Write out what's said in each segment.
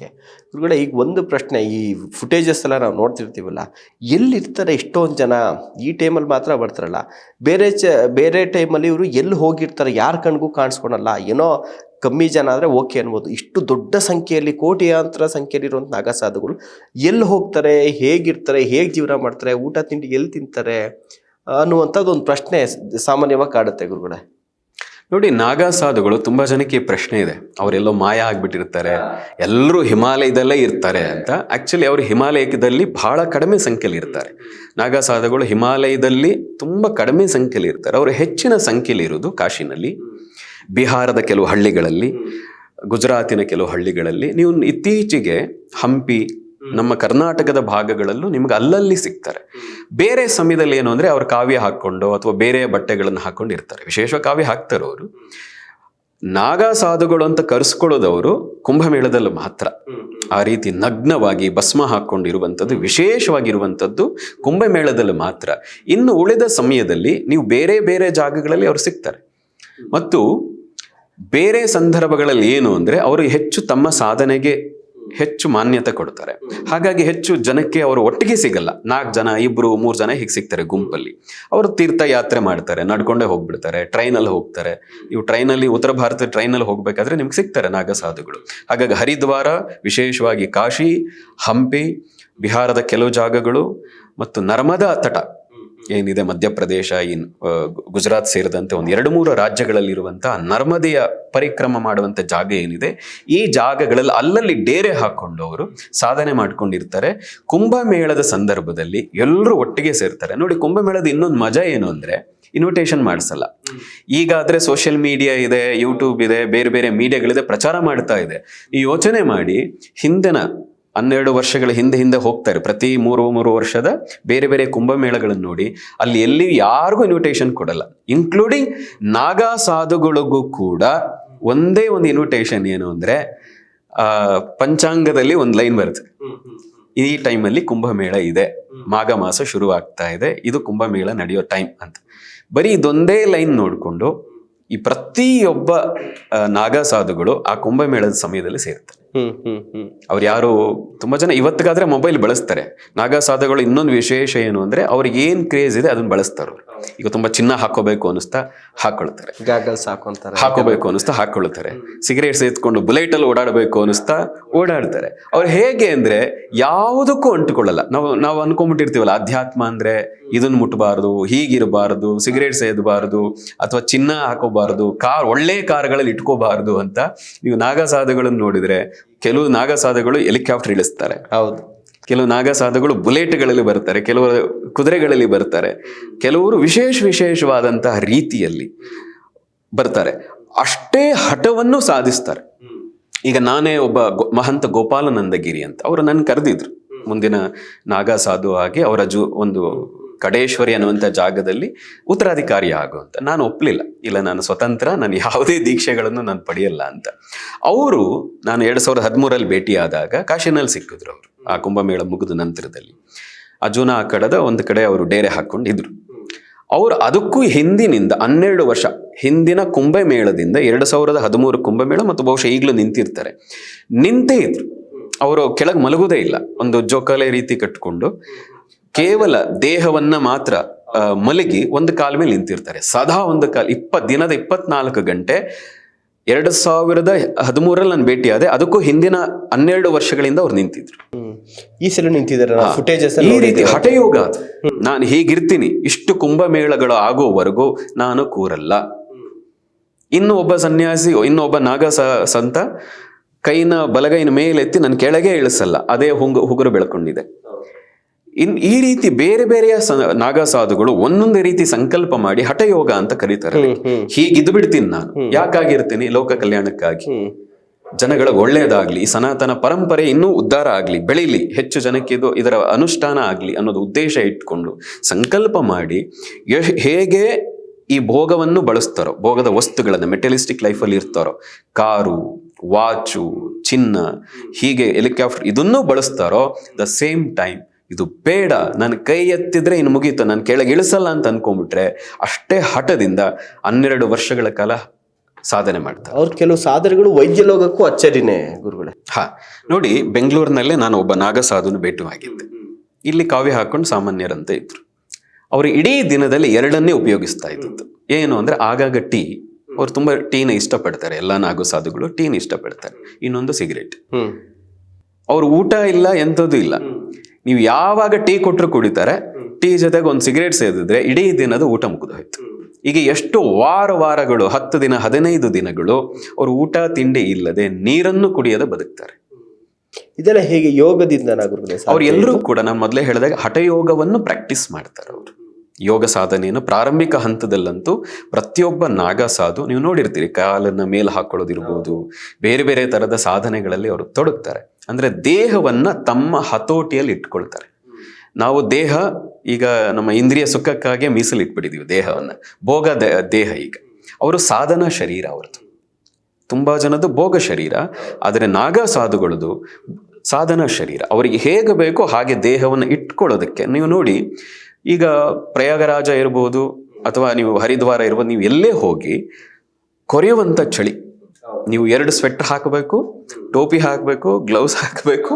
ಗುರುಗಳೇ, ಈಗ ಒಂದು ಪ್ರಶ್ನೆ, ಈ ಫುಟೇಜಸ್ ಎಲ್ಲ ನಾವು ನೋಡ್ತಿರ್ತೀವಲ್ಲ, ಎಲ್ಲಿರ್ತಾರೆ ಎಷ್ಟೊಂದು ಜನ? ಈ ಟೈಮಲ್ಲಿ ಮಾತ್ರ ಬರ್ತಾರಲ್ಲ. ಬೇರೆ ಚ, ಬೇರೆ ಟೈಮಲ್ಲಿ ಇವರು ಎಲ್ಲಿ ಹೋಗಿರ್ತಾರೆ? ಯಾರ ಕಣ್ಗೂ ಕಾಣಿಸ್ಕೊಳಲ್ಲ. ಏನೋ ಕಮ್ಮಿ ಜನ ಆದರೆ ಓಕೆ ಅನ್ಬೋದು. ಇಷ್ಟು ದೊಡ್ಡ ಸಂಖ್ಯೆಯಲ್ಲಿ, ಕೋಟಿಯಾಂತರ ಸಂಖ್ಯೆಯಲ್ಲಿ ಇರುವಂಥ ನಾಗಸಾಧುಗಳು ಎಲ್ಲಿ ಹೋಗ್ತಾರೆ? ಹೇಗಿರ್ತಾರೆ? ಹೇಗೆ ಜೀವನ ಮಾಡ್ತಾರೆ? ಊಟ, ತಿಂಡಿ ಎಲ್ಲಿ ತಿಂತಾರೆ? ಅನ್ನುವಂಥದ್ದು ಒಂದು ಪ್ರಶ್ನೆ ಸಾಮಾನ್ಯವಾಗಿ ಕಾಡುತ್ತೆ ಗುರುಗಳೇ. ನೋಡಿ, ನಾಗಾ ತುಂಬ ಜನಕ್ಕೆ ಈ ಪ್ರಶ್ನೆ ಇದೆ. ಅವರೆಲ್ಲೋ ಮಾಯ ಆಗ್ಬಿಟ್ಟಿರ್ತಾರೆ. ಎಲ್ಲರೂ ಹಿಮಾಲಯದಲ್ಲೇ ಇರ್ತಾರೆ ಅಂತ. ಆ್ಯಕ್ಚುಲಿ ಅವರು ಹಿಮಾಲಯದಲ್ಲಿ ಬಹಳ ಕಡಿಮೆ ಸಂಖ್ಯೆಯಲ್ಲಿ ಇರ್ತಾರೆ. ನಾಗಾ ಸಾಧುಗಳು ಹಿಮಾಲಯದಲ್ಲಿ ತುಂಬ ಕಡಿಮೆ ಸಂಖ್ಯೆಯಲ್ಲಿ ಇರ್ತಾರೆ. ಅವರು ಹೆಚ್ಚಿನ ಸಂಖ್ಯೆಯಲ್ಲಿ ಇರುವುದು ಕಾಶಿನಲ್ಲಿ, ಬಿಹಾರದ ಕೆಲವು ಹಳ್ಳಿಗಳಲ್ಲಿ, ಗುಜರಾತಿನ ಕೆಲವು ಹಳ್ಳಿಗಳಲ್ಲಿ. ನೀವು ಇತ್ತೀಚೆಗೆ ಹಂಪಿ ನಮ್ಮ ಕರ್ನಾಟಕದ ಭಾಗಗಳಲ್ಲೂ ನಿಮ್ಗೆ ಅಲ್ಲಲ್ಲಿ ಸಿಗ್ತಾರೆ. ಬೇರೆ ಸಮಯದಲ್ಲಿ ಏನು ಅಂದ್ರೆ ಅವ್ರು ಕಾವ್ಯ ಹಾಕೊಂಡು ಅಥವಾ ಬೇರೆ ಬಟ್ಟೆಗಳನ್ನು ಹಾಕೊಂಡು ಇರ್ತಾರೆ. ವಿಶೇಷ ಕಾವ್ಯ ಹಾಕ್ತಾರೆ ಅವರು. ನಾಗಾ ಸಾಧುಗಳು ಅಂತ ಕರೆಸ್ಕೊಳ್ಳೋದವರು ಕುಂಭಮೇಳದಲ್ಲಿ ಮಾತ್ರ. ಆ ರೀತಿ ನಗ್ನವಾಗಿ ಭಸ್ಮ ಹಾಕ್ಕೊಂಡಿರುವಂಥದ್ದು ವಿಶೇಷವಾಗಿರುವಂಥದ್ದು ಕುಂಭಮೇಳದಲ್ಲಿ ಮಾತ್ರ. ಇನ್ನು ಉಳಿದ ಸಮಯದಲ್ಲಿ ನೀವು ಬೇರೆ ಬೇರೆ ಜಾಗಗಳಲ್ಲಿ ಅವರು ಸಿಗ್ತಾರೆ. ಮತ್ತು ಬೇರೆ ಸಂದರ್ಭಗಳಲ್ಲಿ ಏನು ಅಂದರೆ ಅವರು ಹೆಚ್ಚು ತಮ್ಮ ಸಾಧನೆಗೆ ಹೆಚ್ಚು ಮಾನ್ಯತೆ ಕೊಡ್ತಾರೆ. ಹಾಗಾಗಿ ಹೆಚ್ಚು ಜನಕ್ಕೆ ಅವರು ಒಟ್ಟಿಗೆ ಸಿಗಲ್ಲ. ನಾಲ್ಕು ಜನ, ಇಬ್ರು, ಮೂರು ಜನ ಹೀಗೆ ಸಿಗ್ತಾರೆ ಗುಂಪಲ್ಲಿ. ಅವರು ತೀರ್ಥಯಾತ್ರೆ ಮಾಡ್ತಾರೆ, ನಡ್ಕೊಂಡೇ ಹೋಗ್ಬಿಡ್ತಾರೆ, ಟ್ರೈನಲ್ಲಿ ಹೋಗ್ತಾರೆ. ನೀವು ಟ್ರೈನಲ್ಲಿ, ಉತ್ತರ ಭಾರತ ಟ್ರೈನಲ್ಲಿ ಹೋಗ್ಬೇಕಾದ್ರೆ ನಿಮ್ಗೆ ಸಿಗ್ತಾರೆ ನಾಗಸಾಧುಗಳು. ಹಾಗಾಗಿ ಹರಿದ್ವಾರ, ವಿಶೇಷವಾಗಿ ಕಾಶಿ, ಹಂಪಿ, ಬಿಹಾರದ ಕೆಲವು ಜಾಗಗಳು ಮತ್ತು ನರ್ಮದಾ ತಟ ಏನಿದೆ, ಮಧ್ಯಪ್ರದೇಶ, ಇನ್ ಗುಜರಾತ್ ಸೇರಿದಂತೆ ಒಂದು ಎರಡು ಮೂರು ರಾಜ್ಯಗಳಲ್ಲಿರುವಂತಹ ನರ್ಮದೆಯ ಪರಿಕ್ರಮ ಮಾಡುವಂತ ಜಾಗ ಏನಿದೆ, ಈ ಜಾಗಗಳಲ್ಲಿ ಅಲ್ಲಲ್ಲಿ ಡೇರೆ ಹಾಕೊಂಡು ಅವರು ಸಾಧನೆ ಮಾಡ್ಕೊಂಡಿರ್ತಾರೆ. ಕುಂಭಮೇಳದ ಸಂದರ್ಭದಲ್ಲಿ ಎಲ್ಲರೂ ಒಟ್ಟಿಗೆ ಸೇರ್ತಾರೆ. ನೋಡಿ, ಕುಂಭಮೇಳದ ಇನ್ನೊಂದು ಮಜಾ ಏನು ಅಂದರೆ ಇನ್ವಿಟೇಷನ್ ಮಾಡಿಸಲ್ಲ. ಈಗಾದ್ರೆ ಸೋಷಿಯಲ್ ಮೀಡಿಯಾ ಇದೆ ಯೂಟ್ಯೂಬ್ ಇದೆ, ಬೇರೆ ಬೇರೆ ಮೀಡಿಯಾಗಳಿದೆ ಪ್ರಚಾರ ಮಾಡ್ತಾ ಇದೆ. ಈ ಯೋಚನೆ ಮಾಡಿ, ಹಿಂದಿನ ಹನ್ನೆರಡು ವರ್ಷಗಳ ಹಿಂದೆ ಹಿಂದೆ ಹೋಗ್ತಾರೆ. ಪ್ರತಿ ಮೂರು ಮೂರು ವರ್ಷದ ಬೇರೆ ಬೇರೆ ಕುಂಭಮೇಳಗಳನ್ನು ನೋಡಿ ಅಲ್ಲಿ ಎಲ್ಲಿ ಯಾರಿಗೂ ಇನ್ವಿಟೇಷನ್ ಕೊಡಲ್ಲ. ಇನ್ಕ್ಲೂಡಿಂಗ್ ನಾಗಾ ಸಾಧುಗಳಿಗೂ ಕೂಡ ಒಂದೇ ಒಂದು ಇನ್ವಿಟೇಷನ್ ಏನು ಅಂದರೆ ಪಂಚಾಂಗದಲ್ಲಿ ಒಂದು ಲೈನ್ ಬರುತ್ತೆ. ಈ ಟೈಮಲ್ಲಿ ಕುಂಭಮೇಳ ಇದೆ. ಮಾಘ ಮಾಸ ಶುರು ಆಗ್ತಾ ಇದೆ. ಇದು ಕುಂಭಮೇಳ ನಡೆಯೋ ಟೈಮ್ ಅಂತ. ಬರೀ ಇದೊಂದೇ ಲೈನ್ ನೋಡಿಕೊಂಡು ಈ ಪ್ರತಿಯೊಬ್ಬ ನಾಗಾ ಸಾಧುಗಳು ಆ ಕುಂಭಮೇಳದ ಸಮಯದಲ್ಲಿ ಸೇರ್ತಾರೆ. ಅವ್ರು ಯಾರು ತುಂಬಾ ಜನ ಇವತ್ತಿಗಾದ್ರೆ ಮೊಬೈಲ್ ಬಳಸ್ತಾರೆ ನಾಗಾ ಸಾಧುಗಳು ಇನ್ನೊಂದು ವಿಶೇಷ ಏನು ಅಂದ್ರೆ ಅವ್ರಿಗೆ ಏನ್ ಕ್ರೇಜ್ ಇದೆ ಅದನ್ನ ಬಳಸ್ತಾರ. ಈಗ ತುಂಬಾ ಚಿನ್ನ ಹಾಕೋಬೇಕು ಅನಿಸ್ತಾ ಹಾಕೊಳ್ತಾರೆ. ಗಾಗಲ್ಸ್ ಹಾಕೊಂತಾರೆ ಹಾಕೋಬೇಕು ಅನಿಸ್ತಾ ಹಾಕೊಳ್ತಾರೆ. ಸಿಗರೇಟ್ ಸೇತ್ಕೊಂಡು ಬುಲೆಟ್ ಅಲ್ಲಿ ಓಡಾಡಬೇಕು ಅನಿಸ್ತಾ ಓಡಾಡ್ತಾರೆ. ಅವ್ರು ಹೇಗೆ ಅಂದ್ರೆ ಯಾವುದಕ್ಕೂ ಅಂಟುಕೊಳ್ಳಲ್ಲ. ನಾವು ನಾವು ಅನ್ಕೊಂಡ್ಬಿಟ್ಟಿರ್ತೀವಲ್ಲ ಅಧ್ಯಾತ್ಮ ಅಂದ್ರೆ ಇದನ್ನ ಮುಟ್ಟಬಾರದು ಹೀಗಿರಬಾರದು ಸಿಗರೇಟ್ ಸೇದಬಾರದು ಅಥವಾ ಚಿನ್ನ ಹಾಕೋಬಾರದು ಕಾರ್ ಒಳ್ಳೆ ಕಾರ್ಗಳಲ್ಲಿ ಇಟ್ಕೋಬಾರದು ಅಂತ ನೀವು ನಾಗಸಾಧಗಳನ್ನು ನೋಡಿದ್ರೆ ಕೆಲವು ನಾಗಸಾಧಗಳು ಹೆಲಿಕಾಪ್ಟರ್ ಇಳಿಸ್ತಾರೆ. ಹೌದು. ಕೆಲವು ನಾಗಸಾಧುಗಳು ಬುಲೆಟ್ಗಳಲ್ಲಿ ಬರ್ತಾರೆ ಕೆಲವರು ಕುದುರೆಗಳಲ್ಲಿ ಬರ್ತಾರೆ ಕೆಲವರು ವಿಶೇಷ ವಿಶೇಷವಾದಂತಹ ರೀತಿಯಲ್ಲಿ ಬರ್ತಾರೆ. ಅಷ್ಟೇ ಹಠವನ್ನು ಸಾಧಿಸ್ತಾರೆ. ಈಗ ನಾನೇ ಒಬ್ಬ ಮಹಂತ ಗೋಪಾಲನಂದಗಿರಿ ಅಂತ. ಅವರು ನನ್ನ ಕರೆದಿದ್ರು. ಮುಂದಿನ ನಾಗಾ ಸಾಧು ಆಗಿ ಅವರ ಜು, ಒಂದು ಕಡೇಶ್ವರಿ ಅನ್ನುವಂಥ ಜಾಗದಲ್ಲಿ ಉತ್ತರಾಧಿಕಾರಿ ಆಗು ಅಂತ. ನಾನು ಒಪ್ಪಲಿಲ್ಲ ಇಲ್ಲ, ನಾನು ಸ್ವತಂತ್ರ, ನಾನು ಯಾವುದೇ ದೀಕ್ಷೆಗಳನ್ನು ನಾನು ಪಡೆಯಲ್ಲ ಅಂತ. ಅವರು, ನಾನು ಎರಡು ಸಾವಿರದ ಹದಿಮೂರಲ್ಲಿ ಭೇಟಿಯಾದಾಗ ಕಾಶಿನಲ್ಲಿ ಸಿಕ್ಕಿದ್ರು ಅವರು. ಆ ಕುಂಭಮೇಳ ಮುಗಿದ ನಂತರದಲ್ಲಿ ಅಜುನ ಆ ಕಡದ ಒಂದು ಕಡೆ ಅವರು ಡೇರೆ ಹಾಕ್ಕೊಂಡಿದ್ರು ಅವರು ಅದಕ್ಕೂ ಹಿಂದಿನಿಂದ ಹನ್ನೆರಡು ವರ್ಷ ಹಿಂದಿನ ಕುಂಭಮೇಳದಿಂದ ಎರಡು ಸಾವಿರದ ಹದಿಮೂರು ಕುಂಭಮೇಳ ಮತ್ತು ಬಹುಶಃ ಈಗಲೂ ನಿಂತಿರ್ತಾರೆ. ನಿಂತೇ ಇದ್ರು. ಅವರು ಕೆಳಗೆ ಮಲಗುವುದೇ ಇಲ್ಲ. ಒಂದು ಜೋಕಾಲೆ ರೀತಿ ಕಟ್ಕೊಂಡು ಕೇವಲ ದೇಹವನ್ನ ಮಾತ್ರ ಮಲಗಿ ಒಂದು ಕಾಲ ಮೇಲೆ ನಿಂತಿರ್ತಾರೆ. ಸದಾ ಒಂದು ಕಾಲ ಇಪ್ಪತ್ತು ದಿನದ ಇಪ್ಪತ್ನಾಲ್ಕು ಗಂಟೆ ಎರಡು ಸಾವಿರದ ಹದಿಮೂರಲ್ಲಿ ನಾನು ಭೇಟಿಯಾದೆ ಅದಕ್ಕೂ ಹಿಂದಿನ ಹನ್ನೆರಡು ವರ್ಷಗಳಿಂದ ಅವ್ರು ನಿಂತಿದ್ರು. ಈ ಸಲ ನಿಂತಿದ್ದಾರೆ ಫುಟೇಜಸ್ ಈ ರೀತಿ ಹಠಯೋಗ ಅದು. ನಾನು ಹೀಗಿರ್ತೀನಿ. ಇಷ್ಟು ಕುಂಭಮೇಳಗಳು ಆಗೋವರೆಗೂ ನಾನು ಕೂರಲ್ಲ. ಇನ್ನು ಒಬ್ಬ ಸನ್ಯಾಸಿ ಇನ್ನು ಒಬ್ಬ ನಾಗ ಸಂತ ಕೈನ ಬಲಗೈನ ಮೇಲೆತ್ತಿ ನನ್ನ ಕೆಳಗೆ ಇಳಿಸಲ್ಲ. ಅದೇ ಹುಂಗ ಹುಗುರು ಬೆಳ್ಕೊಂಡಿದೆ. ಇನ್ ಈ ರೀತಿ ಬೇರೆ ಬೇರೆಯ ನಾಗಸಾಧುಗಳು ನಾಗ ಸಾಧುಗಳು ಒಂದೊಂದೇ ರೀತಿ ಸಂಕಲ್ಪ ಮಾಡಿ ಹಠಯೋಗ ಅಂತ ಕರೀತಾರೆ ಹೀಗಿದ್ದು ಬಿಡ್ತೀನಿ ನಾನು. ಯಾಕಾಗಿರ್ತೀನಿ? ಲೋಕ ಕಲ್ಯಾಣಕ್ಕಾಗಿ. ಜನಗಳ ಒಳ್ಳೆಯದಾಗ್ಲಿ ಈ ಸನಾತನ ಪರಂಪರೆ ಇನ್ನೂ ಉದ್ಧಾರ ಆಗ್ಲಿ ಬೆಳೀಲಿ ಹೆಚ್ಚು ಜನಕ್ಕೆ ಇದು ಇದರ ಅನುಷ್ಠಾನ ಆಗ್ಲಿ ಅನ್ನೋದು ಉದ್ದೇಶ ಇಟ್ಕೊಂಡು ಸಂಕಲ್ಪ ಮಾಡಿ ಹೇಗೆ ಈ ಭೋಗವನ್ನು ಬಳಸ್ತಾರೋ ಭೋಗದ ವಸ್ತುಗಳನ್ನು ಮೆಟಲಿಸ್ಟಿಕ್ ಲೈಫಲ್ಲಿ ಇರ್ತಾರೋ ಕಾರು ವಾಚು ಚಿನ್ನ ಹೀಗೆ ಹೆಲಿಕಾಪ್ಟರ್ ಇದನ್ನೂ ಬಳಸ್ತಾರೋ ದ ಸೇಮ್ ಟೈಮ್ ಇದು ಬೇಡ ನನ್ನ ಕೈ ಎತ್ತಿದ್ರೆ ಇನ್ನು ಮುಗೀತು ನಾನು ಕೆಳಗೆ ಇಳಿಸಲ್ಲ ಅಂತ ಅನ್ಕೊಂಡ್ಬಿಟ್ರೆ ಅಷ್ಟೇ ಹಠದಿಂದ ಹನ್ನೆರಡು ವರ್ಷಗಳ ಕಾಲ ಸಾಧನೆ ಮಾಡ್ತಾರೆ. ಅವ್ರ ಕೆಲವು ಸಾಧನೆಗಳು ವೈದ್ಯ ಲೋಕಕ್ಕೂ ಅಚ್ಚರಿನೇ ಗುರುಗಳೇ. ಹಾ ನೋಡಿ ಬೆಂಗಳೂರಿನಲ್ಲೇ ನಾನು ಒಬ್ಬ ನಾಗ ನಾಗಸಾಧುನ ಭೇಟಿಯಾಗಿದ್ದೆ ಇಲ್ಲಿ ಕಾವ್ಯ ಹಾಕೊಂಡು ಸಾಮಾನ್ಯರಂತೆ ಇದ್ರು. ಅವರು ಇಡೀ ದಿನದಲ್ಲಿ ಎರಡನ್ನೇ ಉಪಯೋಗಿಸ್ತಾ ಇದ್ದದ್ದು. ಏನು ಅಂದ್ರೆ ಆಗಾಗ ಟೀ. ಅವ್ರು ತುಂಬಾ ಟೀನ ಇಷ್ಟಪಡ್ತಾರೆ ಎಲ್ಲ ನಾಗು ಸಾಧುಗಳು ಟೀನ ಇಷ್ಟಪಡ್ತಾರೆ. ಇನ್ನೊಂದು ಸಿಗರೇಟ್. ಅವ್ರ ಊಟ ಇಲ್ಲ ಎಂಥದ್ದು ಇಲ್ಲ. ನೀವು ಯಾವಾಗ ಟೀ ಕೊಟ್ಟರು ಕುಡಿತಾರೆ ಟೀ ಜೊತೆಗೆ ಒಂದು ಸಿಗರೇಟ್ ಸೇದಿದ್ರೆ ಇಡೀ ದಿನದ ಊಟ ಮುಗಿದೋಯ್ತು ಈಗ ಎಷ್ಟು ವಾರ ವಾರಗಳು ಹತ್ತು ದಿನ ಹದಿನೈದು ದಿನಗಳು ಅವರು ಊಟ ತಿಂಡಿ ಇಲ್ಲದೆ ನೀರನ್ನು ಕುಡಿಯದ ಬದುಕ್ತಾರೆ. ಇದೆಲ್ಲ ಹೇಗೆ ಯೋಗದಿಂದ ಅವ್ರು ಎಲ್ಲರೂ ಕೂಡ ನಾನು ಮೊದಲೇ ಹೇಳಿದಾಗ ಹಠಯೋಗವನ್ನು ಪ್ರಾಕ್ಟೀಸ್ ಮಾಡ್ತಾರೆ ಅವರು. ಯೋಗ ಸಾಧನೆಯನ್ನು ಪ್ರಾರಂಭಿಕ ಹಂತದಲ್ಲಂತೂ ಪ್ರತಿಯೊಬ್ಬ ನಾಗ ಸಾಧು ನೀವು ನೋಡಿರ್ತೀರಿ ಕಾಲನ್ನ ಮೇಲೆ ಹಾಕೊಳ್ಳೋದಿರ್ಬೋದು ಬೇರೆ ಬೇರೆ ತರದ ಸಾಧನೆಗಳಲ್ಲಿ ಅವರು ತೊಡಗ್ತಾರೆ. ಅಂದ್ರೆ ದೇಹವನ್ನು ತಮ್ಮ ಹತೋಟಿಯಲ್ಲಿ ಇಟ್ಕೊಳ್ತಾರೆ. ನಾವು ದೇಹ, ಈಗ ನಮ್ಮ ಇಂದ್ರಿಯ ಸುಖಕ್ಕಾಗಿ ಮೀಸಲಿಟ್ಬಿಟ್ಟಿದ್ದೀವಿ ದೇಹವನ್ನು. ಭೋಗ ದೇಹ ಈಗ. ಅವರು ಸಾಧನ ಶರೀರ ಅವ್ರದ್ದು. ತುಂಬ ಜನದ್ದು ಭೋಗ ಶರೀರ, ಆದರೆ ನಾಗ ಸಾಧುಗಳದು ಸಾಧನ ಶರೀರ. ಅವರಿಗೆ ಹೇಗೆ ಬೇಕೋ ಹಾಗೆ ದೇಹವನ್ನು ಇಟ್ಕೊಳ್ಳೋದಕ್ಕೆ ನೀವು ನೋಡಿ, ಈಗ ಪ್ರಯಾಗರಾಜ ಇರ್ಬೋದು, ಅಥವಾ ನೀವು ಹರಿದ್ವಾರ ಇರ್ಬೋದು, ನೀವು ಎಲ್ಲೇ ಹೋಗಿ ಕೊರೆಯುವಂಥ ಚಳಿ ನೀವು ಎರಡು ಸ್ವೆಟ್ ಹಾಕಬೇಕು ಟೋಪಿ ಹಾಕಬೇಕು ಗ್ಲೌಸ್ ಹಾಕಬೇಕು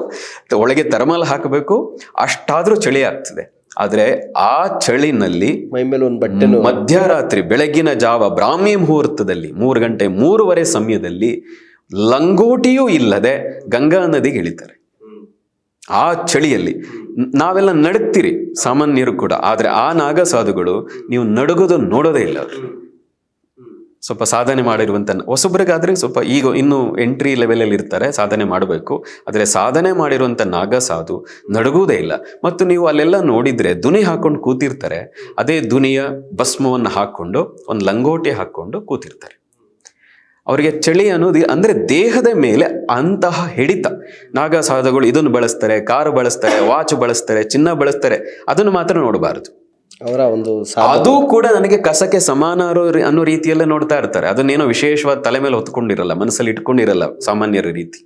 ಒಳಗೆ ಥರ್ಮಲ್ ಹಾಕಬೇಕು ಅಷ್ಟಾದರೂ ಚಳಿ ಆಗ್ತದೆ. ಆದರೆ ಆ ಚಳಿನಲ್ಲಿ ಮೈ ಮೇಲೆ ಒಂದು ಬಟ್ಟೆ ಮಧ್ಯರಾತ್ರಿ ಬೆಳಗಿನ ಜಾವ ಬ್ರಾಹ್ಮಿ ಮುಹೂರ್ತದಲ್ಲಿ ಮೂರು ಗಂಟೆ ಮೂರುವರೆ ಸಮಯದಲ್ಲಿ ಲಂಗೋಟಿಯೂ ಇಲ್ಲದೆ ಗಂಗಾ ನದಿಗೆ ಇಳಿತಾರೆ. ಆ ಚಳಿಯಲ್ಲಿ ನಾವೆಲ್ಲ ನಡುತ್ತೀರಿ ಸಾಮಾನ್ಯರು ಕೂಡ. ಆದ್ರೆ ಆ ನಾಗಸಾಧುಗಳು ನೀವು ನಡುಗೋದು ನೋಡೋದೇ ಇಲ್ಲ ಅವ್ರು. ಸ್ವಲ್ಪ ಸಾಧನೆ ಮಾಡಿರುವಂಥ ಹೊಸೊಬ್ಬರಿಗಾದರೆ ಸ್ವಲ್ಪ ಈಗ ಇನ್ನೂ ಎಂಟ್ರಿ ಲೆವೆಲಲ್ಲಿ ಇರ್ತಾರೆ, ಸಾಧನೆ ಮಾಡಬೇಕು. ಆದರೆ ಸಾಧನೆ ಮಾಡಿರುವಂಥ ನಾಗ ಸಾಧು ನಡಗುವುದೇ ಇಲ್ಲ. ಮತ್ತು ನೀವು ಅಲ್ಲೆಲ್ಲ ನೋಡಿದರೆ ದುನಿ ಹಾಕೊಂಡು ಕೂತಿರ್ತಾರೆ. ಅದೇ ದುನಿಯ ಭಸ್ಮವನ್ನು ಹಾಕ್ಕೊಂಡು ಒಂದು ಲಂಗೋಟಿ ಹಾಕ್ಕೊಂಡು ಕೂತಿರ್ತಾರೆ. ಅವರಿಗೆ ಚಳಿ ಅನ್ನೋದು ಅಂದರೆ ದೇಹದ ಮೇಲೆ ಅಂತಹ ಹಿಡಿತ. ನಾಗ ಸಾಧುಗಳು ಇದನ್ನು ಬಳಸ್ತಾರೆ, ಕಾರು ಬಳಸ್ತಾರೆ, ವಾಚ್ ಬಳಸ್ತಾರೆ, ಚಿನ್ನ ಬಳಸ್ತಾರೆ, ಅದನ್ನು ಮಾತ್ರ ನೋಡಬಾರದು. ಅವರ ಒಂದು ಅದು ಕೂಡ ನನಗೆ ಕಸಕ್ಕೆ ಸಮಾನ ಅನ್ನೋ ರೀತಿಯಲ್ಲೇ ನೋಡ್ತಾ ಇರ್ತಾರೆ. ಅದನ್ನೇನೋ ವಿಶೇಷವಾದ ತಲೆ ಮೇಲೆ ಹೊತ್ಕೊಂಡಿರಲ್ಲ, ಮನಸ್ಸಲ್ಲಿ ಇಟ್ಕೊಂಡಿರಲ್ಲ ಸಾಮಾನ್ಯರ ರೀತಿ.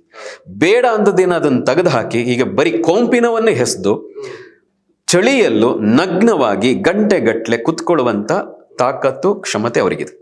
ಬೇಡ ಅಂದದ್ದೇನ ಅದನ್ನು ತೆಗೆದು ಹಾಕಿ ಈಗ ಬರೀ ಕೊಂಪಿನವನ್ನೇ ಹೆಸೆದು, ಚಳಿಯಲ್ಲೂ ನಗ್ನವಾಗಿ ಗಂಟೆಗಟ್ಟಲೆ ಕುತ್ಕೊಳ್ಳುವಂತ ತಾಕತ್ತು, ಕ್ಷಮತೆ ಅವರಿಗಿದೆ.